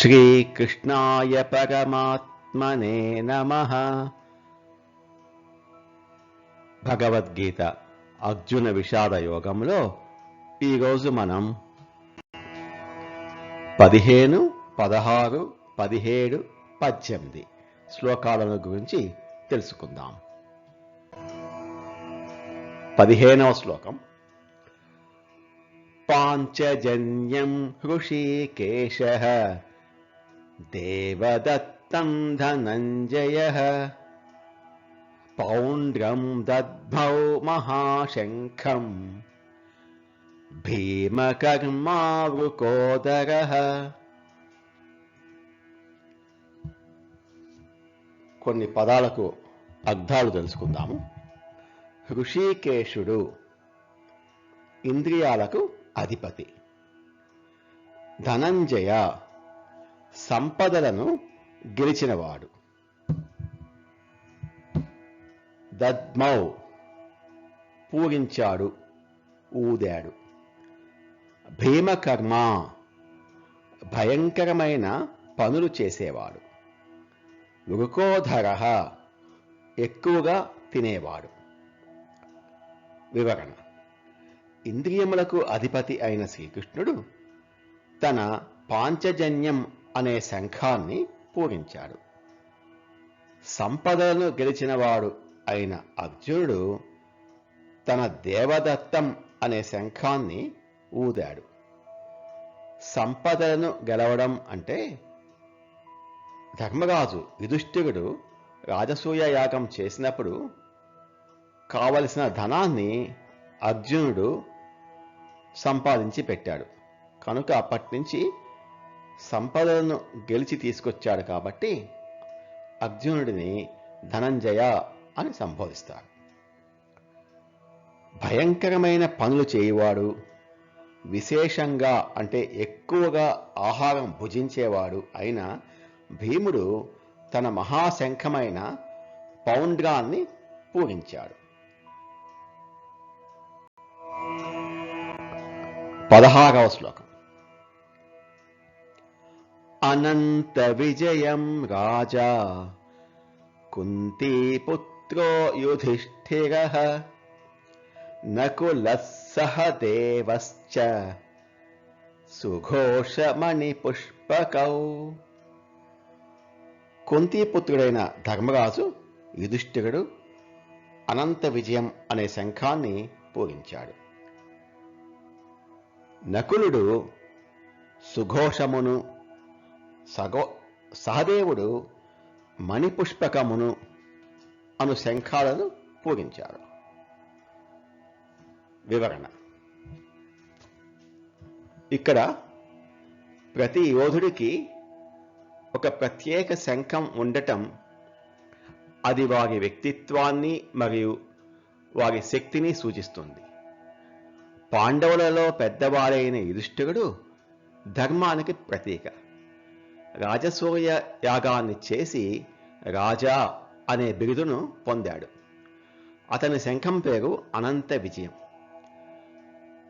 శ్రీకృష్ణాయ పరమాత్మనే నమ భగవద్గీత అర్జున విషాద యోగంలో ఈరోజు మనం పదిహేను పదహారు పదిహేడు పద్దెనిమిది శ్లోకాలను గురించి తెలుసుకుందాం. పదిహేనవ శ్లోకం. పాంచజన్యం హృషికేశ దేవదత్తం ధనంజయ. పౌండ్రం దద్భౌ మహాశంఖం. భీమకర్మావృకోదర. కొన్ని పదాలకు అర్థాలు తెలుసుకుందాము. ఋషికేశుడు ఇంద్రియాలకు అధిపతి. ధనంజయ సంపదలను గెలిచినవాడు. దద్మౌ పూరించాడు ఊదాడు. భీమకర్మ భయంకరమైన పనులు చేసేవాడు. వృకోధర ఎక్కువగా తినేవాడు. వివరణ. ఇంద్రియములకు అధిపతి అయిన శ్రీకృష్ణుడు తన పాంచజన్యం అనే శంఖాన్ని పూరించాడు. సంపదలను గెలిచినవాడు అయిన అర్జునుడు తన దేవదత్తం అనే శంఖాన్ని ఊదాడు. సంపదలను గెలవడం అంటే ధర్మరాజు యుధిష్ఠిరుడు రాజసూయ యాగం చేసినప్పుడు కావలసిన ధనాన్ని అర్జునుడు సంపాదించి పెట్టాడు. కనుక అప్పటి నుంచి సంపదలను గెలిచి తీసుకొచ్చాడు కాబట్టి అర్జునుడిని ధనంజయ అని సంబోధిస్తారు. భయంకరమైన పనులు చేయువాడు విశేషంగా అంటే ఎక్కువగా ఆహారం భుజించేవాడు అయిన భీముడు తన మహాశంఖమైన పౌండ్రాన్ని పూరించాడు పదహారవ శ్లోకం. అనంత విజయం రాజా కుంతీపుత్రో యుధిష్ఠిర నకులः సహ సుఘోషమణిపుష్పకౌ కుంతీపుత్రుడైన ధర్మరాజు యుధిష్ఠిరుడు అనంత విజయం అనే శంఖాన్ని పూరించాడు నకులుడు సుఘోషమును సగో సహదేవుడు మణిపుష్పకమును అను శంఖాలను పూజించారు వివరణ. ఇక్కడ ప్రతి యోధుడికి ఒక ప్రత్యేక శంఖం ఉండటం అది వారి వ్యక్తిత్వాన్ని మరియు వారి శక్తిని సూచిస్తుంది. పాండవులలో పెద్దవాడైన యుధిష్ఠిరుడు ధర్మానికి ప్రతీక. రాజసూయ యాగాన్ని చేసి రాజా అనే బిరుదును పొందాడు. అతని శంఖం పేరు అనంత విజయం.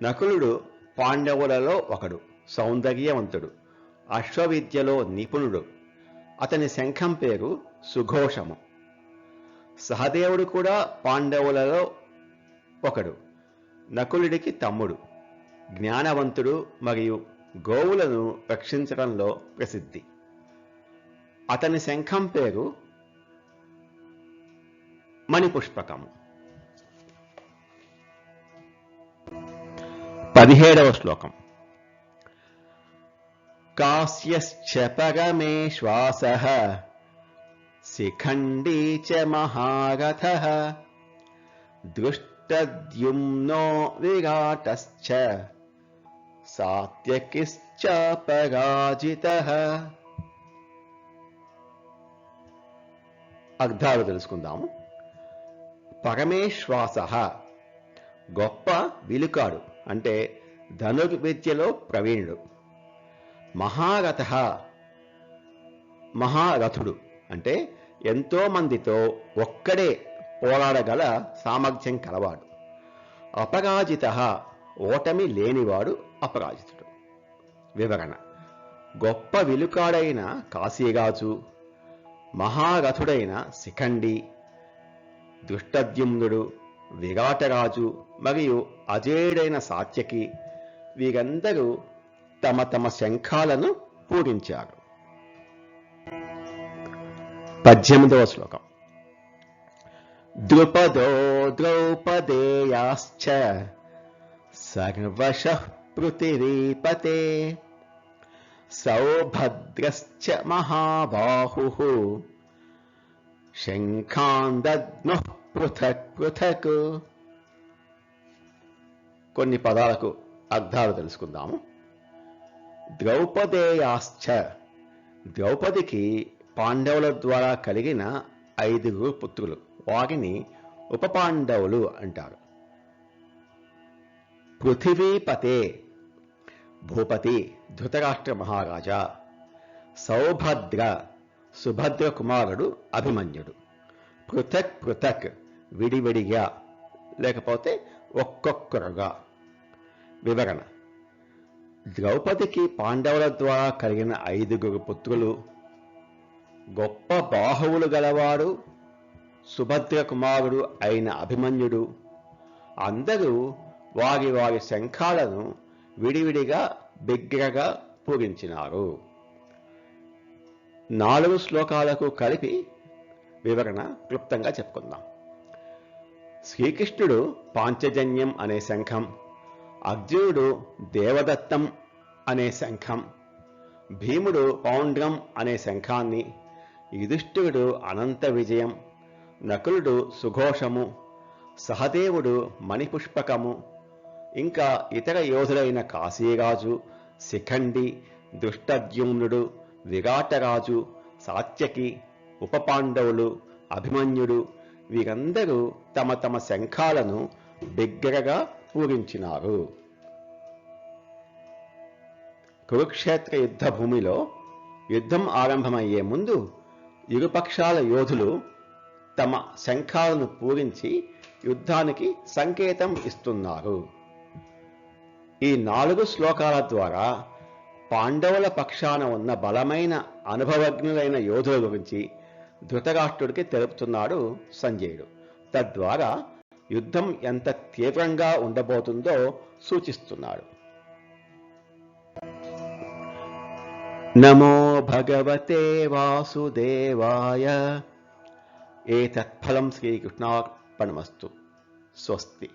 నకులుడు పాండవులలో ఒకడు సౌందర్యవంతుడు అశ్వవిద్యలో నిపుణుడు. అతని శంఖం పేరు సుఘోషము. సహదేవుడు కూడా పాండవులలో ఒకడు నకులుడికి తమ్ముడు జ్ఞానవంతుడు మరియు గోవులను రక్షించడంలో ప్రసిద్ధి. అతని శంఖం పేరు మణిపుష్పకము. పదిహేడవ శ్లోకం. కాశ్యశ్చపగమే శ్వాస శిఖండీ చ మహారథ దృష్టద్యుమ్నో విరాటశ్చ సాత్యకిశ్చ పరాజిత అర్థాలు తెలుసుకుందాము. పరమేశ్వాస గొప్ప విలుకాడు అంటే ధనుర్విద్యలో ప్రవీణుడు. మహారథ మహారథుడు అంటే ఎంతో మందితో ఒక్కడే పోరాడగల సామర్థ్యం కలవాడు. అపరాజిత ఓటమి లేనివాడు అపరాజితుడు. వివరణ. గొప్ప విలుకాడైన కాశీరాజు మహారథుడైన శిఖండి దుష్టద్యుమ్నుడు విరాటరాజు మరియు అజేయుడైన సాత్యకి వీరందరూ తమ తమ శంఖాలను పూరించారు పద్దెనిమిదవ శ్లోకం. ద్రుపదో ద్రౌపదేయాశ్చ సర్వశ పృథివీపతే సౌభద్రశ్చ మహాబాహు శంఖాందగ్ను పృథక్ పృథక్. కొన్ని పదాలకు అర్థాలు తెలుసుకుందాము. ద్రౌపదేయాశ్చ. ద్రౌపదికి పాండవుల ద్వారా కలిగిన ఐదుగురు పుత్రులు. వారిని ఉప పాండవులు అంటారు. పృథివీపతే. భూపతి ధృతరాష్ట్ర మహారాజా. సౌభద్ర సుభద్ర కుమారుడు అభిమన్యుడు. పృథక్ పృథక్ విడివిడిగా. లేకపోతే ఒక్కొక్కరుగా. వివరణ. ద్రౌపదికి పాండవుల ద్వారా కలిగిన ఐదుగురు పుత్రులు. గొప్ప బాహువులు గలవాడు సుభద్ర కుమారుడు అయిన అభిమన్యుడు. అందరూ వారి వారి శంఖాలను విడివిడిగా బిగ్గరగా పూరించినారు నాలుగు శ్లోకాలకు కలిపి వివరణ క్లుప్తంగా చెప్పుకుందాం. శ్రీకృష్ణుడు పాంచజన్యం అనే శంఖం అర్జునుడు దేవదత్తం అనే శంఖం భీముడు పౌండ్రం అనే శంఖాన్ని యుధిష్ఠిరుడు అనంత విజయం నకులుడు సుఘోషము సహదేవుడు మణిపుష్పకము ఇంకా ఇతర యోధులైన కాశీరాజు శిఖండి దుష్టద్యుమ్నుడు విరాటరాజు సాత్యకి ఉపపాండవులు అభిమన్యుడు వీరందరూ తమ తమ శంఖాలను బిగ్గరగా పూరించినారు. కురుక్షేత్ర యుద్ధ భూమిలో యుద్ధం ఆరంభమయ్యే ముందు ఇరుపక్షాల యోధులు తమ శంఖాలను పూరించి యుద్ధానికి సంకేతం ఇస్తున్నారు. ఈ నాలుగు శ్లోకాల ద్వారా పాండవుల పక్షాన ఉన్న బలమైన అనుభవజ్ఞులైన యోధుల గురించి ధృతరాష్ట్రుడికి తెలుపుతున్నాడు సంజయుడు. తద్వారా యుద్ధం ఎంత తీవ్రంగా ఉండబోతుందో సూచిస్తున్నాడు. నమో భగవతే వాసుదేవాయ. ఏ తత్ఫలం శ్రీకృష్ణార్పణమస్తు. స్వస్తి.